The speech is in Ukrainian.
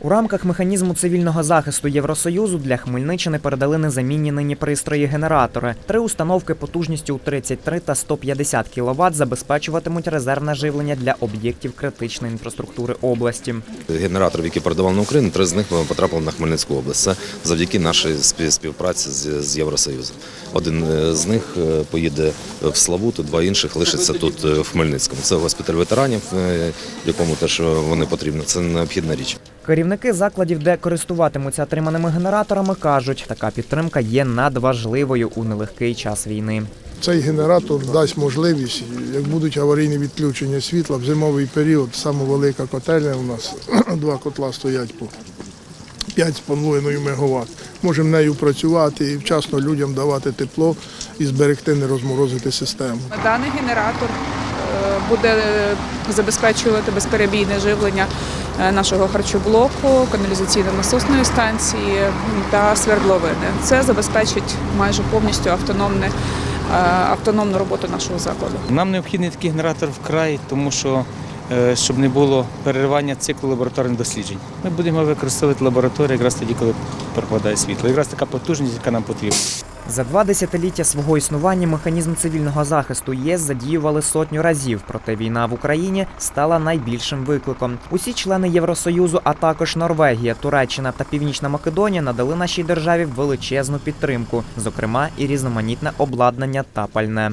У рамках механізму цивільного захисту Євросоюзу для Хмельниччини передали незамінні нині пристрої генератори. Три установки потужністю у 33 та 150 кВт забезпечуватимуть резервне живлення для об'єктів критичної інфраструктури області. Генераторів, які передавали на Україну, три з них потрапили на Хмельницьку область. Це завдяки нашій співпраці з, Євросоюзом. Один е, з них е, поїде в Славуту, два інших лишаться тут е, в Хмельницькому. Це госпіталь ветеранів, якому теж вони потрібні. Це необхідна річ. Керівники закладів, де користуватимуться отриманими генераторами, кажуть, така підтримка є надважливою у нелегкий час війни. Цей генератор дасть можливість, як будуть аварійні відключення світла в зимовий період, саме велика котельня у нас, два котла стоять по 5,5 МВт. Можемо нею працювати і вчасно людям давати тепло і зберегти, не розморозити систему. Даний генератор е, буде забезпечувати безперебійне живлення е, нашого харчоблоку, каналізаційно-насосної станції та свердловини. Це забезпечить майже повністю автономне, е, автономну роботу нашого закладу. Нам необхідний такий генератор вкрай, тому що е, щоб не було переривання циклу лабораторних досліджень. Ми будемо використовувати лабораторію якраз тоді, коли пропадає світло. Якраз така потужність, яка нам потрібна. За два десятиліття свого існування механізм цивільного захисту ЄС задіювали сотню разів, проте війна в Україні стала найбільшим викликом. Усі члени Євросоюзу, а також Норвегія, Туреччина та Північна Македонія надали нашій державі величезну підтримку, зокрема і різноманітне обладнання та пальне.